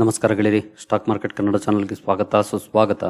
ನಮಸ್ಕಾರ ಗೆಳೆಯರಿ. Stock market Kannada ಚಾನಲ್ಗೆ ಸ್ವಾಗತ. ಸುಸ್ವಾಗತ.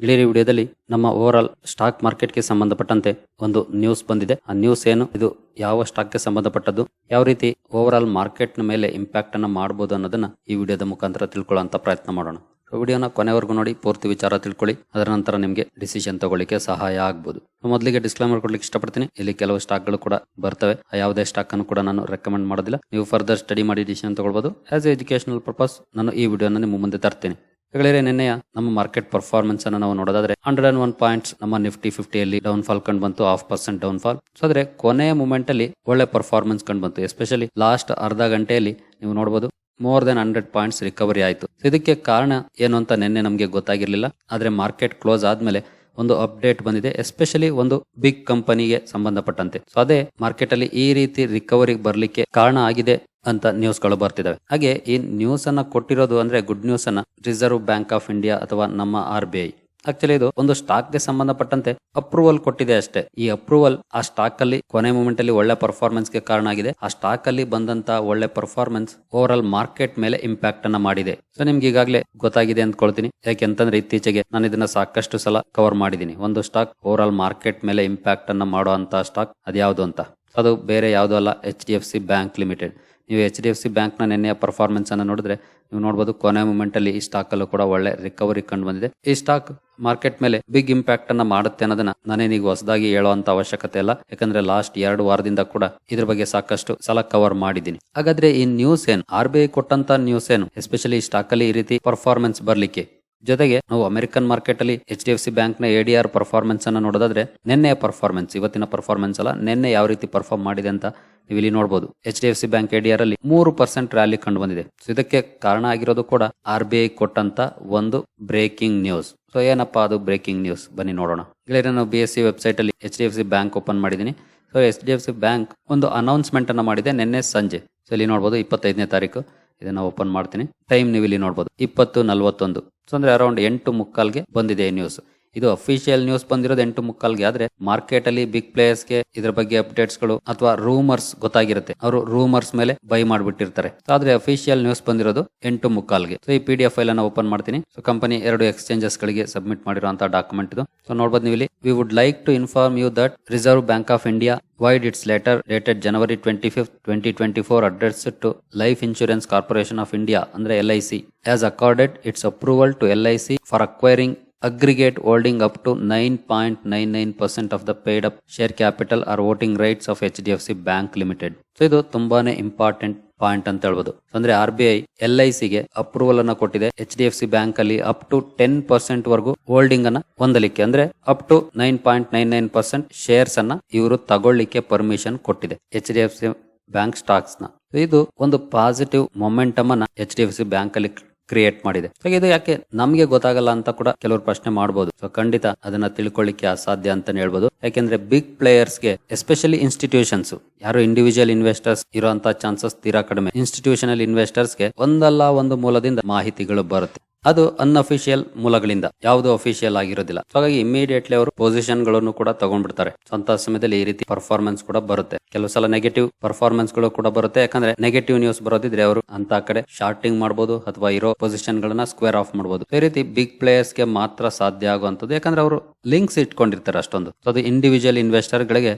ಗೆಳೆಯರಿ ವಿಡಿಯೋದಲ್ಲಿ ನಮ್ಮ ಓವರ್ ಆಲ್ ಸ್ಟಾಕ್ ಮಾರ್ಕೆಟ್ಗೆ ಸಂಬಂಧಪಟ್ಟಂತೆ ಒಂದು ನ್ಯೂಸ್ ಬಂದಿದೆ. ಆ ನ್ಯೂಸ್ ಏನು? ಇದು ಯಾವ ಸ್ಟಾಕ್ಗೆ ಸಂಬಂಧಪಟ್ಟದ್ದು? ಯಾವ ರೀತಿ ಓವರ್ ಆಲ್ ಮಾರ್ಕೆಟ್ನ ಮೇಲೆ ಇಂಪ್ಯಾಕ್ಟ್ ಮಾಡ್ಬೋದು ಮಾಡಬಹುದು ಅನ್ನೋದನ್ನ ಈ ವಿಡಿಯೋದ ಮುಖಾಂತರ ತಿಳ್ಕೊಳ್ಳೋ ಪ್ರಯತ್ನ ಮಾಡೋಣ. ವಿಡಿಯೋನ ಕೊನೆವರೆಗೂ ನೋಡಿ, ಪೂರ್ತಿ ವಿಚಾರ ತಿಳ್ಕೊಳ್ಳಿ. ಅದರ ನಂತರ ನಿಮಗೆ ಡಿಸಿಷನ್ ತಗೊಳ್ಳಿಕ್ಕೆ ಸಹಾಯ ಆಗ್ಬೋದು. ಮೊದಲಿಗೆ ಡಿಸ್ಕ್ಲೈಮರ್ ಕೊಡ್ಲಿಕ್ಕೆ ಇಷ್ಟಪಡ್ತೀನಿ. ಇಲ್ಲಿ ಕೆಲವು ಸ್ಟಾಕ್ಗಳು ಕೂಡ ಬರ್ತವೆ. ಯಾವುದೇ ಸ್ಟಾಕ್ ಅನ್ನು ಕೂಡ ನಾನು ರೆಕಮೆಂಡ್ ಮಾಡೋದಿಲ್ಲ. ನೀವು ಫರ್ದರ್ ಸ್ಟಡಿ ಮಾಡಿ ಡಿಸಿಷನ್ ತಗೊಳ್ಬೋದು. ಆಸ್ ಎ ಎಜುಕೇಶನಲ್ ಪರ್ಪಸ್ ನಾನು ಈ ವಿಡಿಯೋನ ನಿಮ್ಮ ಮುಂದೆ ತರ್ತೀನಿ. ಹೇಳಿದ್ರೆ ನಿನ್ನೆಯ ನಮ್ಮ ಮಾರ್ಕೆಟ್ ಪರ್ಫಾರ್ಮೆನ್ಸ್ ಅನ್ನು ನಾವು ನೋಡೋದಾದ್ರೆ ಹಂಡ್ರೆಡ್ ಅಂಡ್ ಒನ್ ಪಾಯಿಂಟ್ಸ್ ನಮ್ಮ ನಿಫ್ಟಿ ಫಿಫ್ಟಿಯಲ್ಲಿ ಡೌನ್ ಫಾಲ್ ಕಂಡು ಬಂತು half percent down fall so ಆದ್ರೆ ಕೊನೆಯ ಮೂಮೆಂಟ್ ಅಲ್ಲಿ ಒಳ್ಳೆ ಪರ್ಫಾರ್ಮೆನ್ಸ್ ಕಂಡು ಬಂತು. ಎಸ್ಪೆಷಲಿ ಲಾಸ್ಟ್ ಅರ್ಧ ಗಂಟೆಯಲ್ಲಿ ನೀವು ನೋಡಬಹುದು more than hundred points recovery ಆಯಿತು. ಇದಕ್ಕೆ ಕಾರಣ ಏನು ಅಂತ ನಿನ್ನೆ ನಮಗೆ ಗೊತ್ತಾಗಿರಲಿಲ್ಲ. ಆದರೆ ಮಾರ್ಕೆಟ್ ಕ್ಲೋಸ್ ಆದಮೇಲೆ ಒಂದು ಅಪ್ಡೇಟ್ ಬಂದಿದೆ. ಎಸ್ಪೆಷಲಿ ಒಂದು ಬಿಗ್ ಕಂಪನಿಗೆ ಸಂಬಂಧಪಟ್ಟಂತೆ. ಸೊ ಅದೇ ಮಾರ್ಕೆಟ್ ಅಲ್ಲಿ ಈ ರೀತಿ ರಿಕವರಿ ಬರಲಿಕ್ಕೆ ಕಾರಣ ಆಗಿದೆ ಅಂತ ನ್ಯೂಸ್ಗಳು ಬರ್ತಿದಾವೆ. ಹಾಗೆ ಈ ನ್ಯೂಸ್ ಅನ್ನ ಕೊಟ್ಟಿರೋದು ಅಂದ್ರೆ ಗುಡ್ ನ್ಯೂಸ್ ಅನ್ನ ರಿಸರ್ವ್ ಬ್ಯಾಂಕ್ ಆಫ್ ಇಂಡಿಯಾ ಅಥವಾ ನಮ್ಮ ಆರ್ ಬಿ ಐ ಆಕ್ಚುಲಿ ಇದು. ಒಂದು ಸ್ಟಾಕ್ಗೆ ಸಂಬಂಧಪಟ್ಟಂತೆ ಅಪ್ರೂವಲ್ ಕೊಟ್ಟಿದೆ ಅಷ್ಟೇ. ಈ ಅಪ್ರೂವಲ್ ಆ ಸ್ಟಾಕ್ ಅಲ್ಲಿ ಕೊನೆ ಮೂಮೆಂಟ್ ಅಲ್ಲಿ ಒಳ್ಳೆ ಪರ್ಫಾರ್ಮೆನ್ಸ್ಗೆ ಕಾರಣ ಆಗಿದೆ. ಆ ಸ್ಟಾಕ್ ಅಲ್ಲಿ ಬಂದಂತ ಒಳ್ಳೆ ಪರ್ಫಾರ್ಮೆನ್ಸ್ ಓವರ್ ಆಲ್ ಮಾರ್ಕೆಟ್ ಮೇಲೆ ಇಂಪ್ಯಾಕ್ಟ್ ಅನ್ನ ಮಾಡಿದೆ. ಸೊ ನಿಮ್ಗೆ ಈಗಾಗಲೇ ಗೊತ್ತಾಗಿದೆ ಅಂದ್ಕೊಳ್ತೀನಿ. ಯಾಕೆಂತಂದ್ರೆ ಇತ್ತೀಚೆಗೆ ನಾನು ಇದನ್ನ ಸಾಕಷ್ಟು ಸಲ ಕವರ್ ಮಾಡಿದ್ದೀನಿ. ಒಂದು ಸ್ಟಾಕ್ ಓವರ್ ಆಲ್ ಮಾರ್ಕೆಟ್ ಮೇಲೆ ಇಂಪ್ಯಾಕ್ಟ್ ಅನ್ನ ಮಾಡುವಂತ ಸ್ಟಾಕ್ ಅದ್ಯಾವುದು ಅಂತ. ಅದು ಬೇರೆ ಯಾವುದೂ ಅಲ್ಲ H D F C bank limited ನೀವು ಎಚ್ ಡಿ ಎಫ್ ಸಿ ಬ್ಯಾಂಕ್ನ ನಿನ್ನೆಯ ಪರ್ಫಾರ್ಮೆನ್ಸ್ ಅನ್ನು ನೋಡಿದ್ರೆ ನೀವು ನೋಡಬಹುದು ಕೊನೆ ಮೂಮೆಂಟ್ ಅಲ್ಲಿ ಈ ಸ್ಟಾಕ್ ಅಲ್ಲೂ ಕೂಡ ಒಳ್ಳೆ ರಿಕವರಿ ಕಂಡು ಬಂದಿದೆ. ಈ ಸ್ಟಾಕ್ ಮಾರ್ಕೆಟ್ ಮೇಲೆ ಬಿಗ್ ಇಂಪ್ಯಾಕ್ಟ್ ಅನ್ನ ಮಾಡುತ್ತೆ ಅನ್ನೋದನ್ನ ನಾನೇನೀಗ ಹೊಸದಾಗಿ ಹೇಳುವಂತ ಅವಶ್ಯಕತೆ ಇಲ್ಲ. ಯಾಕಂದ್ರೆ ಲಾಸ್ಟ್ ಎರಡು ವಾರದಿಂದ ಕೂಡ ಇದ್ರ ಬಗ್ಗೆ ಸಾಕಷ್ಟು ಸಲ ಕವರ್ ಮಾಡಿದ್ದೀನಿ. ಹಾಗಾದ್ರೆ ಈ ನ್ಯೂಸ್ ಏನು? ಆರ್ ಬಿ ಐ ಕೊಟ್ಟಂತ ನ್ಯೂಸ್ ಏನು? ಎಸ್ಪೆಷಲಿ ಈ ಸ್ಟಾಕ್ ಅಲ್ಲಿ ಈ ರೀತಿ ಪರ್ಫಾರ್ಮೆನ್ಸ್ ಬರ್ಲಿಕ್ಕೆ. ಜೊತೆಗೆ ನಾವು ಅಮೆರಿಕನ್ ಮಾರ್ಕೆಟ್ ಅಲ್ಲಿ ಎಚ್ ಡಿ ಎಫ್ ಸಿ ಬ್ಯಾಂಕ್ನ ಎಡಿಆರ್ ಪರ್ಫಾರ್ಮೆನ್ಸ್ ಅನ್ನು ನೋಡೋದಾದ್ರೆ ನಿನ್ನೆ ಪರ್ಫಾರ್ಮೆನ್ಸ್ ಇವತ್ತಿನ ಪರ್ಫಾರ್ಮೆನ್ಸ್ ಅಲ್ಲ, ನಿನ್ನೆ ಯಾವ ರೀತಿ ಪರ್ಫಾರ್ಮ್ ಮಾಡಿದೆ ಅಂತ ನೀವು ಇಲ್ಲಿ ನೋಡಬಹುದು H D F C bank ADR ಅಲ್ಲಿ ಮೂರು ಪರ್ಸೆಂಟ್ ರ್ಯಾಲಿ ಕಂಡು ಬಂದಿದೆ. ಸೊ ಇದಕ್ಕೆ ಕಾರಣ ಆಗಿರೋದು ಕೂಡ ಆರ್ ಬಿ ಐ ಕೊಟ್ಟಂತ ಒಂದು ಬ್ರೇಕಿಂಗ್ ನ್ಯೂಸ್ ಸೊ ಏನಪ್ಪಾ ಅದು ಬ್ರೇಕಿಂಗ್ ನ್ಯೂಸ್ ಬನ್ನಿ ನೋಡೋಣ. ಇಲ್ಲಿ ನಾನು ಬಿ ಎಸ್ ಸಿ ವೆಬ್ಸೈಟ್ ಅಲ್ಲಿ H D F C bank open ಮಾಡಿದ್ದೀನಿ. So H D F C bank ಒಂದು ಅನೌನ್ಸ್ಮೆಂಟ್ ಅನ್ನು ಮಾಡಿದೆ ನಿನ್ನೆ ಸಂಜೆ. ಸೊ ಇಲ್ಲಿ ನೋಡಬಹುದು ಇಪ್ಪತ್ತೈದನೇ ತಾರೀಕು. ಇದನ್ನ ಓಪನ್ ಮಾಡ್ತೀನಿ. ಟೈಮ್ ನೀವು ಇಲ್ಲಿ ನೋಡಬಹುದು ಇಪ್ಪತ್ತು ನಲ್ವತ್ತೊಂದು. ಸೊ ಅಂದ್ರೆ ಅರೌಂಡ್ ಎಂಟು ಮುಕ್ಕಾಲ್ಗೆ ಬಂದಿದೆ ನ್ಯೂಸ್ ಇದು ಅಫಿಷಿಯಲ್ ನ್ಯೂಸ್ ಬಂದಿರೋದು ಎಂಟು ಮುಕ್ಕಾಲ್ಗೆ. ಆದ್ರೆ ಮಾರ್ಕೆಟ್ ಅಲ್ಲಿ ಬಿಗ್ ಪ್ಲೇಯರ್ಸ್ಗೆ ಇದ್ರ ಬಗ್ಗೆ ಅಪ್ಡೇಟ್ಸ್ಗಳು ಅಥವಾ ರೂಮರ್ಸ್ ಗೊತ್ತಾಗಿರುತ್ತೆ. ಅವರು ರೂಮರ್ಸ್ ಮೇಲೆ ಬೈ ಮಾಡ್ಬಿಟ್ಟಿರ್ತಾರೆ. ಆದ್ರೆ ಅಫಿಷಿಯಲ್ ನ್ಯೂಸ್ ಬಂದಿರೋದು ಎಂಟು ಮುಕ್ಕಾಲ್ಗೆ. ಸೊ ಈ ಪಿ ಡಿ ಎಫ್ ಫೈಲ್ ಅನ್ನು ಓಪನ್ ಮಾಡ್ತೀನಿ. ಸೊ ಕಂಪನಿ ಎರಡು ಎಕ್ಸ್ಚೇಂಜಸ್ ಗಳಿಗೆ ಸಬ್ಮಿಟ್ ಮಾಡಿರುವಂತಹ ಡಾಕ್ಯುಮೆಂಟ್ ಇದು. ಸೊ ನೋಡಬಹುದು ನೀವು ಇಲ್ಲಿ. We would like to inform you that reserve bank of India vide its letter dated January twenty fifth twenty twenty four address to life insurance corporation of India ಅಂದ್ರೆ L I C as accorded its approval to L I C for acquiring aggregate holding up to 9.99% of the paid up share capital or voting rights of HDFC Bank Limited. So ಇದು ತುಂಬಾನೇ important point ಅಂತ ಹೇಳ್ಬೋದು. ಅಂದ್ರೆ R B I L I ಸಿಗೆ approval ಅನ್ನ ಕೊಟ್ಟಿದೆ. H D F C bank ಅಲ್ಲಿ up to ten percent ವರೆಗೂ ಹೋಲ್ಡಿಂಗ್ ಅನ್ನ ಹೊಂದಲಿಕ್ಕೆ. ಅಂದ್ರೆ up to nine point nine nine percent shares ಅನ್ನ ಇವರು ತಗೊಳ್ಳಿಕ್ಕೆ ಪರ್ಮಿಷನ್ ಕೊಟ್ಟಿದೆ H D F C bank ಸ್ಟಾಕ್ಸ್ನ. ಇದು ಒಂದು ಪಾಸಿಟಿವ್ ಮೊಮೆಂಟಮ್ ಅನ್ನ H D F C bank ಅಲ್ಲಿ ಕ್ರಿಯೇಟ್ ಮಾಡಿದೆ. ಸೊ ಇದು ಯಾಕೆ ನಮಗೆ ಗೊತ್ತಾಗಲ್ಲ ಅಂತ ಕೂಡ ಕೆಲವರು ಪ್ರಶ್ನೆ ಮಾಡಬಹುದು ಸೊ ಖಂಡಿತ ಅದನ್ನ ತಿಳ್ಕೊಳ್ಳಿಕ್ಕೆ ಅಸಾಧ್ಯ ಅಂತಾನೆ ಹೇಳ್ಬೋದು. ಯಾಕೆಂದ್ರೆ ಬಿಗ್ ಪ್ಲೇಯರ್ಸ್ಗೆ ಎಸ್ಪೆಷಲಿ ಇನ್ಸ್ಟಿಟ್ಯೂಷನ್ಸ್ ಯಾರು ಇಂಡಿವಿಜುವಲ್ ಇನ್ವೆಸ್ಟರ್ಸ್ ಇರುವಂತಹ ಚಾನ್ಸಸ್ ತೀರಾ ಕಡಿಮೆ. ಇನ್ಸ್ಟಿಟ್ಯೂಷನಲ್ ಇನ್ವೆಸ್ಟರ್ಸ್ಗೆ ಒಂದಲ್ಲ ಒಂದು ಮೂಲದಿಂದ ಮಾಹಿತಿಗಳು ಬರುತ್ತೆ. ಅದು ಅನ್ಅಫಿಷಿಯಲ್ ಮೂಲಗಳಿಂದ, ಯಾವುದು ಅಫಿಷಿಯಲ್ ಆಗಿರೋದಿಲ್ಲ. ಹಾಗಾಗಿ ಇಮಿಡಿಯೇಟ್ಲಿ ಅವರು ಪೊಸಿಷನ್ಗಳನ್ನು ಕೂಡ ತಗೊಂಡ್ಬಿಡ್ತಾರೆ. ಸ್ವಂತ ಸಮಯದಲ್ಲಿ ಈ ರೀತಿ ಪರ್ಫಾರ್ಮೆನ್ಸ್ ಕೂಡ ಬರುತ್ತೆ. ಕೆಲವು ಸಲ ನೆಗೆಟಿವ್ ಪರ್ಫಾರ್ಮೆನ್ಸ್ಗಳು ಕೂಡ ಬರುತ್ತೆ. ಯಾಕಂದ್ರೆ ನೆಗೆಟಿವ್ ನ್ಯೂಸ್ ಬರೋದಿದ್ರೆ ಅವರು ಅಂತ ಕಡೆ ಶಾರ್ಟಿಂಗ್ ಮಾಡಬಹುದು ಅಥವಾ ಇರೋ ಪೊಸಿಷನ್ ಗಳನ್ನ ಸ್ಕ್ವೇರ್ ಆಫ್ ಮಾಡಬಹುದು ಈ ರೀತಿ ಬಿಗ್ ಪ್ಲೇಯರ್ಸ್ಗೆ ಮಾತ್ರ ಸಾಧ್ಯ ಆಗುವಂತದ್ದು ಯಾಕಂದ್ರೆ ಅವರು ಲಿಂಕ್ಸ್ ಇಟ್ಕೊಂಡಿರ್ತಾರೆ ಅಷ್ಟೊಂದು. ಅದು ಇಂಡಿವಿಜುವಲ್ ಇನ್ವೆಸ್ಟರ್ ಗಳಿಗೆ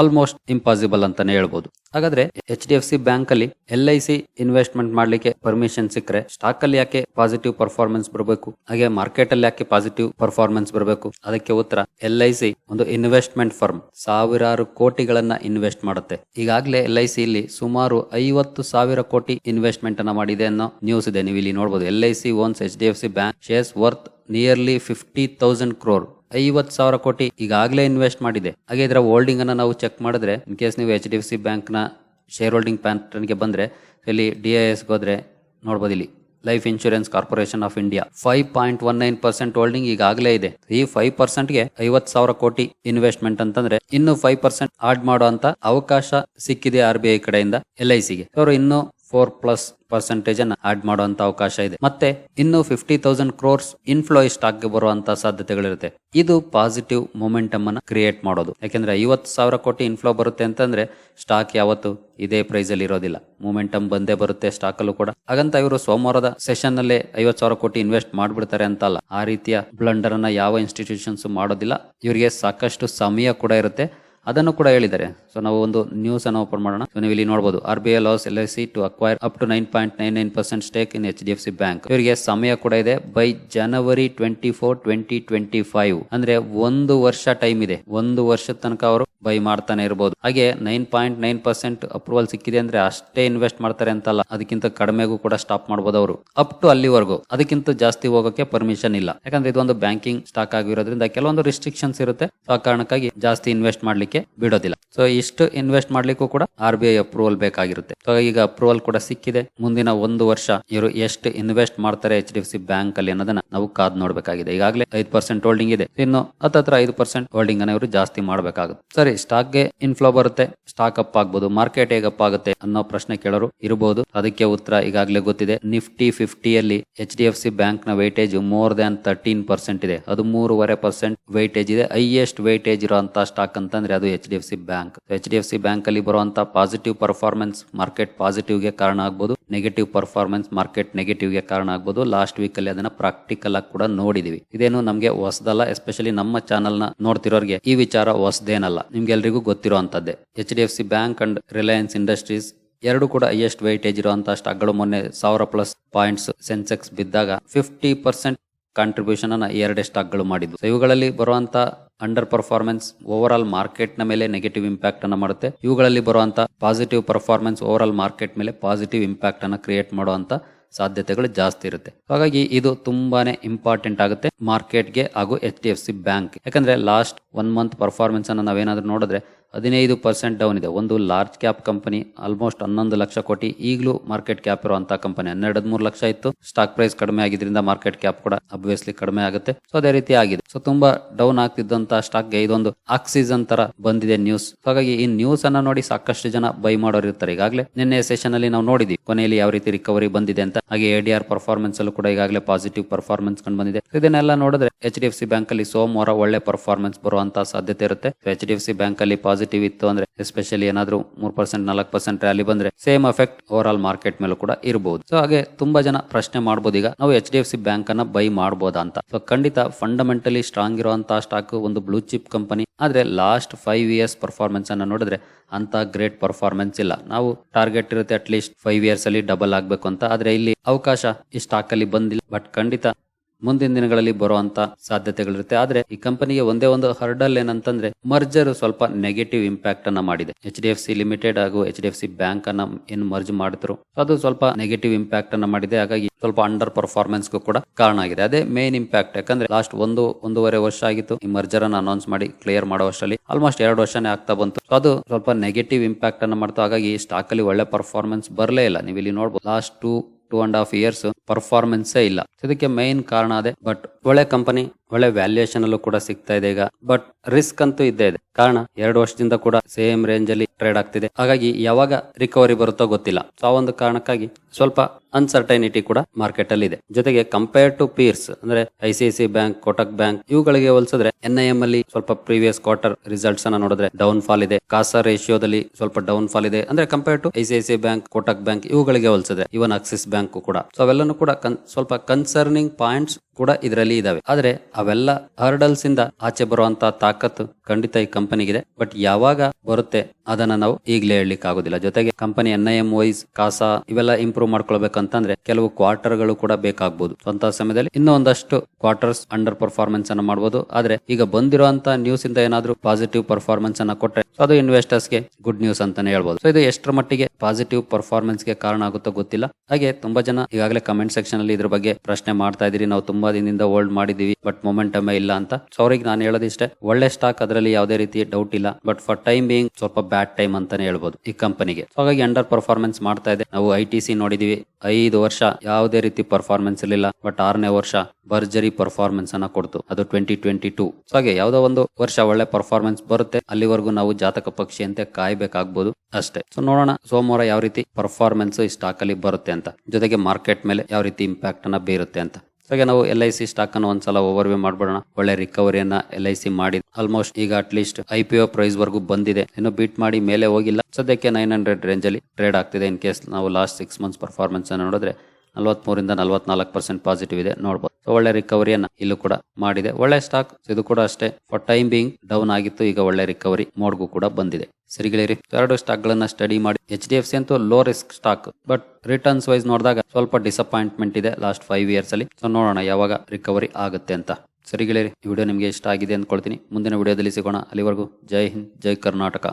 ಆಲ್ಮೋಸ್ಟ್ ಇಂಪಾಸಿಬಲ್ ಅಂತಾನೆ ಹೇಳ್ಬೋದು. ಹಾಗಾದ್ರೆ H D F C bank ಅಲ್ಲಿ ಎಲ್ ಐ ಸಿ ಇನ್ವೆಸ್ಟ್ಮೆಂಟ್ ಮಾಡ್ಲಿಕ್ಕೆ ಪರ್ಮಿಷನ್ ಸಿಕ್ಕರೆ ಸ್ಟಾಕ್ ಅಲ್ಲಿ ಯಾಕೆ ಪಾಸಿಟಿವ್ ಪರ್ಫಾರ್ಮೆನ್ಸ್ ಬರಬೇಕು? ಹಾಗೆ ಮಾರ್ಕೆಟ್ ಅಲ್ಲಿ ಯಾಕೆ ಪಾಸಿಟಿವ್ ಪರ್ಫಾರ್ಮೆನ್ಸ್ ಬರಬೇಕು? ಅದಕ್ಕೆ ಉತ್ತರ ಎಲ್ ಐ ಸಿ ಒಂದು ಇನ್ವೆಸ್ಟ್ಮೆಂಟ್ ಫರ್ಮ್ ಸಾವಿರಾರು ಕೋಟಿಗಳನ್ನ ಇನ್ವೆಸ್ಟ್ ಮಾಡುತ್ತೆ. ಈಗಾಗಲೇ ಎಲ್ ಐ ಸಿ ಇಲ್ಲಿ ಸುಮಾರು ಐವತ್ತು ಸಾವಿರ ಕೋಟಿ ಇನ್ವೆಸ್ಟ್ಮೆಂಟ್ ಅನ್ನ ಮಾಡಿದೆ ಅನ್ನೋ ನ್ಯೂಸ್ ಇದೆ. ನೀವು ಇಲ್ಲಿ ನೋಡಬಹುದು L I C owns H D F C bank shares worth nearly fifty thousand crore ಐವತ್ ಸಾವಿರ ಕೋಟಿ ಈಗಾಗಲೇ ಇನ್ವೆಸ್ಟ್ ಮಾಡಿದೆ. ಹಾಗೆ ಇದರ ಹೋಲ್ಡಿಂಗ್ ಅನ್ನ ನಾವು ಚೆಕ್ ಮಾಡಿದ್ರೆ ಇನ್ ಕೇಸ್ ನೀವು ಎಚ್ ಡಿ ಎಫ್ ಸಿ ಬ್ಯಾಂಕ್ನ ಶೇರ್ ಹೋಲ್ಡಿಂಗ್ ಪ್ಯಾಟರ್ನ್ಗೆ ಬಂದ್ರೆ, ಇಲ್ಲಿ ಡಿ ಐ ಎಸ್ ಹೋದ್ರೆ ನೋಡ್ಬೋದು ಇಲ್ಲಿ life insurance corporation of India five point one nine percent holding ಈಗಾಗಲೇ ಇದೆ. ಈ ಫೈವ್ ಪರ್ಸೆಂಟ್ಗೆ ಐವತ್ ಸಾವಿರ ಕೋಟಿ ಇನ್ವೆಸ್ಟ್ಮೆಂಟ್ ಅಂತಂದ್ರೆ, ಇನ್ನು ಫೈವ್ ಪರ್ಸೆಂಟ್ ಆಡ್ ಮಾಡುವಂತ ಅವಕಾಶ ಸಿಕ್ಕಿದೆ ಆರ್ ಬಿ ಐ ಕಡೆಯಿಂದ ಎಲ್ ಐ ಸಿಗೆ ಅವರು ಇನ್ನು ಫೋರ್ ಪ್ಲಸ್ ಪರ್ಸೆಂಟೇಜ್ ಅನ್ನ ಆಡ್ ಮಾಡುವಂತ ಅವಕಾಶ ಇದೆ. ಮತ್ತೆ ಇನ್ನು ಫಿಫ್ಟಿ ತೌಸಂಡ್ ಕ್ರೋರ್ಸ್ ಇನ್ಫ್ಲೋ ಸ್ಟಾಕ್ಗೆ ಬರುವಂತ ಸಾಧ್ಯತೆಗಳಿರುತ್ತೆ. ಇದು ಪಾಸಿಟಿವ್ ಮೊಮೆಂಟಮ್ ಅನ್ನ ಕ್ರಿಯೇಟ್ ಮಾಡೋದು. ಯಾಕಂದ್ರೆ ಐವತ್ತು ಸಾವಿರ ಕೋಟಿ ಇನ್ಫ್ಲೋ ಬರುತ್ತೆ ಅಂತಂದ್ರೆ ಸ್ಟಾಕ್ ಯಾವತ್ತು ಇದೇ ಪ್ರೈಸ್ ಅಲ್ಲಿ ಇರೋದಿಲ್ಲ. ಮೊಮೆಂಟಮ್ ಬಂದೇ ಬರುತ್ತೆ ಸ್ಟಾಕ್ ಅಲ್ಲೂ ಕೂಡ. ಹಾಗಂತ ಇವರು ಸೋಮವಾರದ ಸೆಷನ್ ನಲ್ಲೇ ಐವತ್ತು ಸಾವಿರ ಕೋಟಿ ಇನ್ವೆಸ್ಟ್ ಮಾಡ್ಬಿಡ್ತಾರೆ ಅಂತ ಅಲ್ಲ. ಆ ರೀತಿಯ ಬ್ಲಂಡರ್ ಅನ್ನ ಯಾವ ಇನ್ಸ್ಟಿಟ್ಯೂಷನ್ಸ್ ಮಾಡೋದಿಲ್ಲ. ಇವರಿಗೆ ಸಾಕಷ್ಟು ಸಮಯ ಕೂಡ ಇರುತ್ತೆ. ಅದನ್ನು ಕೂಡ ಹೇಳಿದ್ದಾರೆ. ಸೊ ನಾವು ಒಂದು ನ್ಯೂಸ್ ಅನ್ನು ಓಪನ್ ಮಾಡೋಣ. ಸೊ ನೀವು ಇಲ್ಲಿ ನೋಡಬಹುದು R B I allows L I C to acquire up to nine point nine nine percent stake in H D F C bank ಇವರಿಗೆ ಸಮಯ ಕೂಡ ಇದೆ. By January twenty four twenty twenty five ಅಂದ್ರೆ ಒಂದು ವರ್ಷ ಟೈಮ್ ಇದೆ. ಒಂದು ವರ್ಷದ ತನಕ ಅವರು ಬೈ ಮಾಡ್ತಾನೆ ಇರಬಹುದು ಹಾಗೆ nine point nine percent approval ಸಿಕ್ಕಿದೆ ಅಂದ್ರೆ ಅಷ್ಟೇ ಇನ್ವೆಸ್ಟ್ ಮಾಡ್ತಾರೆ ಅಂತಲ್ಲ, ಅದಕ್ಕಿಂತ ಕಡಿಮೆಗೂ ಕೂಡ ಸ್ಟಾಪ್ ಮಾಡಬಹುದು ಅವರು. ಅಪ್ ಟು ಅಲ್ಲಿವರೆಗೂ. ಅದಕ್ಕಿಂತ ಜಾಸ್ತಿ ಹೋಗೋಕೆ ಪರ್ಮಿಷನ್ ಇಲ್ಲ. ಯಾಕಂದ್ರೆ ಇದೊಂದು ಬ್ಯಾಂಕಿಂಗ್ ಸ್ಟಾಕ್ ಆಗಿರೋದ್ರಿಂದ ಕೆಲವೊಂದು ರಿಸ್ಟ್ರಿಕ್ಷನ್ಸ್ ಇರುತ್ತೆ. ಸೊ ಆ ಕಾರಣಕ್ಕಾಗಿ ಜಾಸ್ತಿ ಇನ್ವೆಸ್ಟ್ ಮಾಡ್ಲಿಕ್ಕೆ ಬಿಡೋದಿಲ್ಲ. ಸೊ ಇಷ್ಟು ಇನ್ವೆಸ್ಟ್ ಮಾಡ್ಲಿಕ್ಕೂ ಕೂಡ ಆರ್ ಬಿ ಐ ಅಪ್ರೂವಲ್ ಬೇಕಾಗಿರುತ್ತೆ. ಸೊ ಈಗ ಅಪ್ರೂವಲ್ ಕೂಡ ಸಿಕ್ಕಿದೆ. ಮುಂದಿನ ಒಂದು ವರ್ಷ ಇವರು ಎಷ್ಟು ಇನ್ವೆಸ್ಟ್ ಮಾಡ್ತಾರೆ H D F C bank ಅಲ್ಲಿ ಅನ್ನೋದನ್ನ ನಾವು ಕಾದ್ ನೋಡ್ಬೇಕಾಗಿದೆ. ಈಗಾಗಲೇ ಐದು ಪರ್ಸೆಂಟ್ ಹೋಲ್ಡಿಂಗ್ ಇದೆ. ಇನ್ನು ಹತ್ತತ್ರ ಐದು ಪರ್ಸೆಂಟ್ ಹೋಲ್ಡಿಂಗ್ ಅನ್ನ ಇವರು ಜಾಸ್ತಿ ಮಾಡಬೇಕಾಗುತ್ತೆ. ಸರಿ ಸ್ಟಾಕ್ಗೆ ಇನ್ಫ್ಲೋ ಬರುತ್ತೆ ಸ್ಟಾಕ್ ಅಪ್ ಆಗ್ಬೋದು ಮಾರ್ಕೆಟ್ ಹೇಗಪ್ಪ ಆಗುತ್ತೆ ಅನ್ನೋ ಪ್ರಶ್ನೆ ಕೇಳೋರು ಇರಬಹುದು ಅದಕ್ಕೆ ಉತ್ತರ ಈಗಾಗಲೇ ಗೊತ್ತಿದೆ ನಿಫ್ಟಿ ಫಿಫ್ಟಿಯಲ್ಲಿ ಎಚ್ ಡಿ ಎಫ್ ಸಿ ಬ್ಯಾಂಕ್ನ weightage more than thirteen percent ಇದೆ. ಅದು ಮೂರುವರೆ ಪರ್ಸೆಂಟ್ ವೈಟೇಜ್ ಇದೆ. ಹೈಯೆಸ್ಟ್ ವೈಟೇಜ್ ಇರುವಂತಹ ಸ್ಟಾಕ್ ಅಂತಂದ್ರೆ ಅದು H D F C bank H D F C bank ಅಲ್ಲಿ ಬರುವಂತಹ ಪಾಸಿಟಿವ್ ಪರ್ಫಾರ್ಮೆನ್ಸ್ ಮಾರ್ಕೆಟ್ ಪಾಸಿಟಿವ್ಗೆ ಕಾರಣ ಆಗ್ಬೋದು. ನೆಗೆಟಿವ್ ಪರ್ಫಾರ್ಮೆನ್ಸ್ ಮಾರ್ಕೆಟ್ ನೆಗೆಟಿವ್ಗೆ ಕಾರಣ ಆಗ್ಬೋದು. ಲಾಸ್ಟ್ ವೀಕ್ ಅಲ್ಲಿ ಅದನ್ನ ಪ್ರಾಕ್ಟಿಕಲ್ ಆಗಿ ಕೂಡ ನೋಡಿದೀವಿ. ಇದೇನು ನಮಗೆ ಹೊಸದಲ್ಲ ಎಸ್ಪೆಷಲಿ ನಮ್ಮ ಚಾನಲ್ನ ನೋಡ್ತಿರೋರಿಗೆ ಈ ವಿಚಾರ ಹೊಸದೇನಲ್ಲ. ನಿಮ್ಗೆಲ್ರಿಗೂ ಎಲ್ಲರಿಗೂ H D F C bank and Reliance Industries ಎರಡು ಕೂಡ ಹೈಯೆಸ್ಟ್ ವೈಟೇಜ್ ಇರುವಂತಹ ಸ್ಟಾಕ್ಗಳು ಮೊನ್ನೆ ಸಾವಿರ ಪ್ಲಸ್ ಪಾಯಿಂಟ್ಸ್ ಸೆನ್ಸೆಕ್ಸ್ ಬಿದ್ದಾಗ ಫಿಫ್ಟಿ ಪರ್ಸೆಂಟ್ ಕಾಂಟ್ರಿಬ್ಯೂಷನ್ ಅನ್ನ ಎರಡೇ ಸ್ಟಾಕ್ಗಳು ಮಾಡಿದ್ವು ಇವುಗಳಲ್ಲಿ ಬರುವಂತ ಅಂಡರ್ ಪರ್ಫಾರ್ಮೆನ್ಸ್ ಓವರ್ ಆಲ್ ಮಾರ್ಕೆಟ್ನ ಮೇಲೆ ನೆಗೆಟಿವ್ ಇಂಪ್ಯಾಕ್ಟ್ ಅನ್ನ ಮಾಡುತ್ತೆ. ಇವುಗಳಲ್ಲಿ ಬರುವಂತ positive performance over all market ಮೇಲೆ ಪಾಸಿಟಿವ್ ಇಂಪ್ಯಾಕ್ಟ್ ಅನ್ನ ಕ್ರಿಯೇಟ್ ಮಾಡುವಂತ ಸಾಧ್ಯತೆಗಳು ಜಾಸ್ತಿ ಇರುತ್ತೆ. ಹಾಗಾಗಿ ಇದು ತುಂಬಾನೇ ಇಂಪಾರ್ಟೆಂಟ್ ಆಗುತ್ತೆ ಮಾರ್ಕೆಟ್ಗೆ ಹಾಗೂ H D F C bank ಯಾಕಂದ್ರೆ ಲಾಸ್ಟ್ ಒನ್ ಮಂತ್ ಪರ್ಫಾರ್ಮೆನ್ಸ್ ಅನ್ನ ನಾವೇನಾದ್ರೂ ನೋಡಿದ್ರೆ ಹದಿನೈದು ಪರ್ಸೆಂಟ್ ಡೌನ್ ಇದೆ. ಒಂದು ಲಾರ್ಜ್ ಕ್ಯಾಪ್ ಕಂಪನಿ ಆಲ್ಮೋಸ್ಟ್ ಹನ್ನೊಂದು ಲಕ್ಷ ಕೋಟಿ. ಈಗಲೂ ಮಾರ್ಕೆಟ್ ಕ್ಯಾಪ್ ಇರುವಂತಹ ಕಂಪನಿ ಹನ್ನೆರಡು ಮೂರು ಲಕ್ಷ ಇತ್ತು. ಸ್ಟಾಕ್ ಪ್ರೈಸ್ ಕಡಿಮೆ ಆಗಿದ್ರಿಂದ ಮಾರ್ಕೆಟ್ ಕ್ಯಾಪ್ ಕೂಡ ಅಬ್ವಿಯಸ್ಲಿ ಕಡಿಮೆ ಆಗುತ್ತೆ. ಸೊ ಅದೇ ರೀತಿ ಆಗಿದೆ. ಸೊ ತುಂಬಾ ಡೌನ್ ಆಗ್ತಿದ್ದಂತಹ ಸ್ಟಾಕ್ಗೆ ಇದೊಂದು ಆಕ್ಸಿಜನ್ ತರ ಬಂದಿದೆ ನ್ಯೂಸ್ ಹಾಗಾಗಿ ಈ ನ್ಯೂಸ್ ಅನ್ನ ನೋಡಿ ಸಾಕಷ್ಟು ಜನ ಬೈ ಮಾಡೋರು ಇರ್ತಾರೆ. ಈಗಾಗಲೇ ನಿನ್ನೆ ಸೆಷನ್ ಅಲ್ಲಿ ನಾವು ನೋಡಿದ್ವಿ. ಕೊನೆಯಲ್ಲಿ ಯಾವ ರೀತಿ ರಿಕವರಿ ಬಂದಿದೆ ಅಂತ. ಹಾಗೆ ಎ ಡಿ ಆರ್ ಪರ್ಫಾರ್ಮೆನ್ಸ್ ಅಲ್ಲೂ ಕೂಡ ಈಗಾಗಲೇ ಪಾಸಿಟಿವ್ ಪರ್ಫಾರ್ಮೆನ್ಸ್ ಕಂಡು ಬಂದಿದೆ ಇದನ್ನೆಲ್ಲ ನೋಡಿದ್ರೆ H D F C bank ಅಲ್ಲಿ ಸೋಮವಾರ ಒಳ್ಳೆ ಪರ್ಫಾರ್ಮೆನ್ಸ್ ಬರುವಂತಹ ಸಾಧ್ಯತೆ ಇರುತ್ತೆ. H D F C bank ಅಲ್ಲಿ ಪಾಸಿಟಿವ್ ಇತ್ತು ಅಂದ್ರೆ ಎಸ್ಪೆಷಲಿ ಏನಾದ್ರು ಮೂರ್ ಪರ್ಸೆಂಟ್ ನಾಲ್ಕು ಪರ್ಸೆಂಟ್ ರ್ಯಾಲಿ ಬಂದ್ರೆ same effect over all market ಮೇಲೂ ಕೂಡ ಇರಬಹುದು ಸೊ ಹಾಗೆ ತುಂಬಾ ಜನ ಪ್ರಶ್ನೆ ಮಾಡಬಹುದು ಈಗ ನಾವು H D F C bank ಅನ್ನ ಬೈ ಮಾಡಬಹುದಾ ಅಂತ. ಸೊ ಖಂಡಿತ ಫಂಡಮೆಂಟಲಿ ಸ್ಟ್ರಾಂಗ್ ಇರುವಂತಹ ಸ್ಟಾಕ್ ಒಂದು ಬ್ಲೂ ಚಿಪ್ ಕಂಪನಿ ಆದ್ರೆ ಲಾಸ್ಟ್ ಫೈವ್ ಇಯರ್ಸ್ ಪರ್ಫಾರ್ಮೆನ್ಸ್ ಅನ್ನ ನೋಡಿದ್ರೆ ಅಂತ ಗ್ರೇಟ್ ಪರ್ಫಾರ್ಮೆನ್ಸ್ ಇಲ್ಲ. ನಾವು ಟಾರ್ಗೆಟ್ ಇರುತ್ತೆ ಅಟ್ ಲೀಸ್ಟ್ ಫೈವ್ ಇಯರ್ಸ್ ಅಲ್ಲಿ ಡಬಲ್ ಆಗ್ಬೇಕು ಅಂತ. ಆದ್ರೆ ಇಲ್ಲಿ ಅವಕಾಶ ಈ ಸ್ಟಾಕ್ ಅಲ್ಲಿ ಬಂದಿಲ್ಲ. ಬಟ್ ಖಂಡಿತ ಮುಂದಿನ ದಿನಗಳಲ್ಲಿ ಬರುವಂತ ಸಾಧ್ಯತೆಗಳಿರುತ್ತೆ. ಆದ್ರೆ ಈ ಕಂಪನಿಗೆ ಒಂದೇ ಒಂದು ಹರ್ಡಲ್ ಏನಂತಂದ್ರೆ ಮರ್ಜರ್ ಸ್ವಲ್ಪ ನೆಗೆಟಿವ್ ಇಂಪ್ಯಾಕ್ಟ್ ಅನ್ನ ಮಾಡಿದೆ. H D F C limited ಹಾಗೂ H D F C bank ಅನ್ನ ಏನ್ ಮರ್ಜ್ ಮಾಡಿದ್ರು, ಅದು ಸ್ವಲ್ಪ ನೆಗೆಟಿವ್ ಇಂಪ್ಯಾಕ್ಟ್ ಅನ್ನ ಮಾಡಿದೆ. ಹಾಗಾಗಿ ಸ್ವಲ್ಪ ಅಂಡರ್ ಪರ್ಫಾರ್ಮೆನ್ಸ್ ಕೂಡ ಕಾರಣ ಆಗಿದೆ. ಅದೇ ಮೇನ್ ಇಂಪ್ಯಾಕ್ಟ್ ಯಾಕಂದ್ರೆ ಲಾಸ್ಟ್ ಒಂದು, ಒಂದೂವರೆ ವರ್ಷ ಆಗಿತ್ತು ಈ ಮರ್ಜರ್ ಅನ್ನ ಅನೌನ್ಸ್ ಮಾಡಿ ಕ್ಲಿಯರ್ ಮಾಡೋ ವರ್ಷದಲ್ಲಿ ಆಲ್ಮೋಸ್ಟ್ ಎರಡು ವರ್ಷನೇ ಆಗ್ತಾ ಬಂತು. ಅದು ಸ್ವಲ್ಪ ನೆಗೆಟಿವ್ ಇಂಪ್ಯಾಕ್ಟ್ ಅನ್ನ ಮಾಡ್ತು. ಹಾಗಾಗಿ ಸ್ಟಾಕ್ ಅಲ್ಲಿ ಒಳ್ಳೆ ಪರ್ಫಾರ್ಮೆನ್ಸ್ ಬರಲೇ ಇಲ್ಲ. ನೀವು ಇಲ್ಲಿ ನೋಡಬಹುದು last two two and half years ಪರ್ಫಾರ್ಮೆನ್ಸೇ ಇಲ್ಲ. ಇದಕ್ಕೆ ಮೈನ್ ಕಾರಣ ಅದೇ. ಬಟ್ ಒಳ್ಳೆ ಕಂಪನಿ ಒಳ್ಳೆ ವ್ಯಾಲ್ಯೂಯೇಷನ್ ಅಲ್ಲೂ ಕೂಡ ಸಿಗ್ತಾ ಇದೆ ಈಗ. ಬಟ್ ರಿಸ್ಕ್ ಅಂತೂ ಇದ್ದೇ ಇದೆ. ಕಾರಣ ಎರಡು ವರ್ಷದಿಂದ ಕೂಡ ಸೇಮ್ ರೇಂಜ್ ಅಲ್ಲಿ ಟ್ರೇಡ್ ಆಗ್ತಿದೆ. ಹಾಗಾಗಿ ಯಾವಾಗ ರಿಕವರಿ ಬರುತ್ತೋ ಗೊತ್ತಿಲ್ಲ. ಸೊ ಆ ಒಂದು ಕಾರಣಕ್ಕಾಗಿ ಸ್ವಲ್ಪ ಅನ್ಸರ್ಟೈನಿಟಿ ಕೂಡ ಮಾರ್ಕೆಟ್ ಅಲ್ಲಿ ಇದೆ. ಜೊತೆಗೆ ಕಂಪೇರ್ ಟು ಪೀರ್ಸ್ ಅಂದ್ರೆ I C bank Kotak bank ಇವುಗಳಿಗೆ ಹೋಲಿಸಿದ್ರೆ ಎನ್ ಐ ಅಲ್ಲಿ ಸ್ವಲ್ಪ ಪ್ರೀವಿಯಸ್ ಕ್ವಾರ್ಟರ್ ರಿಸಲ್ಟ್ಸ್ ಅನ್ನ ನೋಡಿದ್ರೆ ಡೌನ್ ಫಾಲ್ ಇದೆ ಕಾಸಾ ರೇಷಿಯೋದಲ್ಲಿ ಸ್ವಲ್ಪ ಡೌನ್ ಫಾಲ್ ಇದೆ. ಅಂದ್ರೆ compare to I C I C bank Kotak bank ಇವುಗಳಿಗೆ ಹೋಲಿಸಿದ್ರೆ ಇವನ್ ಆಕ್ಸಿಸ್ ಬ್ಯಾಂಕ್ ಕೂಡ. ಸೊ ಅವೆಲ್ಲನೂ ಕೂಡ ಸ್ವಲ್ಪ ಕನ್ಸರ್ನಿಂಗ್ ಪಾಯಿಂಟ್ಸ್ ಕೂಡ ಇದರಲ್ಲಿ ಇದಾವೆ. ಆದ್ರೆ ಅವೆಲ್ಲ ಹರ್ಡಲ್ಸ್ ಇಂದ ಆಚೆ ಬರುವಂತ ತಾಕತ್ತು ಖಂಡಿತ ಈ ಕಂಪನಿಗಿದೆ. ಬಟ್ ಯಾವಾಗ ಬರುತ್ತೆ ಅದನ್ನ ನಾವು ಈಗಲೇ ಹೇಳಲಿಕ್ಕೆ ಆಗೋದಿಲ್ಲ ಜೊತೆಗೆ company N I M wise CASA ಇವೆಲ್ಲ ಇಂಪ್ರೂವ್ ಮಾಡ್ಕೊಳ್ಬೇಕಂತಂದ್ರೆ ಕೆಲವು ಕ್ವಾರ್ಟರ್ಗಳು ಕೂಡ ಬೇಕಾಗಬಹುದು ಸ್ವಂತ ಸಮಯದಲ್ಲಿ ಇನ್ನೂ ಒಂದಷ್ಟು ಕ್ವಾರ್ಟರ್ಸ್ ಅಂಡರ್ ಪರ್ಫಾರ್ಮೆನ್ಸ್ ಅನ್ನ ಮಾಡಬಹುದು ಆದ್ರೆ ಈಗ ಬಂದಿರುವಂತ ನ್ಯೂಸ್ ಇಂದ ಏನಾದ್ರೂ ಪಾಸಿಟಿವ್ ಪರ್ಫಾರ್ಮೆನ್ಸ್ ಅನ್ನ ಕೊಟ್ರೆ so ಅದು ಇನ್ವೆಸ್ಟರ್ಸ್ಗೆ ಗುಡ್ ನ್ಯೂಸ್ ಅಂತಾನೆ ಹೇಳ್ಬೋದು. ಸೊ ಇದು ಎಷ್ಟರ ಮಟ್ಟಿಗೆ ಪಾಸಿಟಿವ್ ಪರ್ಫಾರ್ಮೆನ್ಸ್ಗೆ ಕಾರಣ ಆಗುತ್ತೋ ಗೊತ್ತಿಲ್ಲ. ಹಾಗೆ ತುಂಬಾ ಜನ ಈಗಾಗಲೇ ಕಮೆಂಟ್ ಸೆಕ್ಷನ್ ಅಲ್ಲಿ ಇದ್ರ ಬಗ್ಗೆ ಪ್ರಶ್ನೆ ಮಾಡ್ತಾ ಇದೀರಿ ನಾವು ತುಂಬಾ ದಿನದಿಂದ ಹೋಲ್ಡ್ ಮಾಡಿದೀವಿ ಬಟ್ ಮೊಮೆಂಟಮ್ ಇಲ್ಲ ಅಂತ. ಸೊ ಅವ್ರಿಗೆ ನಾನು ಹೇಳೋದಿಷ್ಟೇ, ಒಳ್ಳೆ ಸ್ಟಾಕ್ ಅದರಲ್ಲಿ ಯಾವುದೇ ರೀತಿ ಡೌಟ್ ಇಲ್ಲ ಬಟ್ ಫಾರ್ ಟೈಮ್ ಬೇಯಿಂಗ್ ಸ್ವಲ್ಪ ಬ್ಯಾಡ್ ಟೈಮ್ ಅಂತಾನೆ ಹೇಳ್ಬೋದು ಈ ಕಂಪನಿಗೆ ಸೊ ಹಾಗಾಗಿ ಅಂಡರ್ ಪರ್ಫಾರ್ಮೆನ್ಸ್ ಮಾಡ್ತಾ ಇದೆ. ನಾವು ಐ ಟಿ ಸಿ ನೋಡಿದೀವಿ ಐದು ವರ್ಷ ಯಾವುದೇ ರೀತಿ ಪರ್ಫಾರ್ಮೆನ್ಸ್ ಇರಲಿಲ್ಲ ಬಟ್ ಆರನೇ ವರ್ಷ ಭರ್ಜರಿ ಪರ್ಫಾರ್ಮೆನ್ಸ್ ಅನ್ನ ಕೊಡ್ತು. ಅದು ಟ್ವೆಂಟಿ ಟ್ವೆಂಟಿ ಟೂ ಸೊ ಹಾಗೆ ಯಾವುದೋ ಒಂದು ವರ್ಷ ಒಳ್ಳೆ ಪರ್ಫಾರ್ಮೆನ್ಸ್ ಬರುತ್ತೆ, ಅಲ್ಲಿವರೆಗೂ ನಾವು ಜಾತಕ ಪಕ್ಷಿ ಅಂತ ಕಾಯ್ಬೇಕಾಗ್ಬೋದು ಅಷ್ಟೇ. ಸೊ ನೋಡೋಣ ಸೋಮವಾರ ಯಾವ ರೀತಿ ಪರ್ಫಾರ್ಮೆನ್ಸ್ ಈ ಸ್ಟಾಕ್ ಅಲ್ಲಿ ಬರುತ್ತೆ ಅಂತ. ಜೊತೆಗೆ ಮಾರ್ಕೆಟ್ ಮೇಲೆ ಯಾವ ರೀತಿ ಇಂಪ್ಯಾಕ್ಟ್ ಅನ್ನ ಬೀರುತ್ತೆ ಅಂತ. ಸೊ ಈಗ ನಾವು ಎಲ್ ಐ ಸ್ಟಾಕ್ ಅನ್ನು ಒಂದ್ಸಲ ಓವರ್ ವ್ಯೂ ಮಾಡ್ಬಿಡೋಣ. ಒಳ್ಳೆ ರಿಕವರಿಯನ್ನ ಎಲ್ ಐ ಸಿ ಮಾಡಿ ಆಲ್ಮೋಸ್ಟ್ ಈಗ at least I P O price ವರ್ಗೂ ಬಂದಿದೆ. ಇನ್ನು ಬೀಟ್ ಮಾಡಿ ಮೇಲೆ ಹೋಗಿಲ್ಲ. ಸದ್ಯಕ್ಕೆ ನೈನ್ ಹಂಡ್ರೆಡ್ ರೇಂಜ್ ಅಲ್ಲಿ ಟ್ರೇಡ್ ಆಗ್ತಿದೆ ಇನ್ ಕೇಸ್ ನಾವು ಲಾಸ್ಟ್ ಸಿಕ್ಸ್ ಮಂತ್ಸ್ ಪರ್ಫಾರ್ಮೆನ್ಸ್ ಅನ್ನು ನೋಡಿದ್ರೆ ನಲವತ್ಮೂರಿಂದ ನಲವತ್ನಾಲ್ಕು ಪರ್ಸೆಂಟ್ ಪಾಸಿಟಿವ್ ಇದೆ ನೋಡಬಹುದು ಸೊ ಒಳ್ಳೆ ರಿಕವರಿಯನ್ನ ಇಲ್ಲೂ ಕೂಡ ಮಾಡಿದೆ. ಒಳ್ಳೆ ಸ್ಟಾಕ್ ಇದು ಕೂಡ ಅಷ್ಟೇ. ಫಾರ್ ಟೈಮ್ ಬಿಂಗ್ ಡೌನ್ ಆಗಿತ್ತು. ಈಗ ಒಳ್ಳೆ ರಿಕವರಿ ಮೋಡ್ಗೂ ಕೂಡ ಬಂದಿದೆ. ಸರಿಗಳಿರಿ ಎರಡು ಸ್ಟಾಕ್ ಗಳನ್ನ ಸ್ಟಡಿ ಮಾಡಿ. ಎಚ್ ಡಿ ಎಫ್ ಸಿ ಅಂತೂ low risk stock but returns wise ನೋಡಿದಾಗ ಸ್ವಲ್ಪ ಡಿಸಪಾಯಿಂಟ್ಮೆಂಟ್ ಇದೆ ಲಾಸ್ಟ್ ಫೈವ್ ಇಯರ್ಸ್ ಅಲ್ಲಿ. ಸೊ ನೋಡೋಣ ಯಾವಾಗ ರಿಕವರಿ ಆಗುತ್ತೆ ಅಂತ. ಸರಿಗಳಿರಿ ಈ ವಿಡಿಯೋ ನಿಮಗೆ ಇಷ್ಟ ಆಗಿದೆ ಅಂದ್ಕೊಳ್ತೀನಿ. ಮುಂದಿನ ವಿಡಿಯೋದಲ್ಲಿ ಸಿಗೋಣ. ಅಲ್ಲಿವರೆಗೂ ಜೈ ಹಿಂದ್, ಜೈ ಕರ್ನಾಟಕ.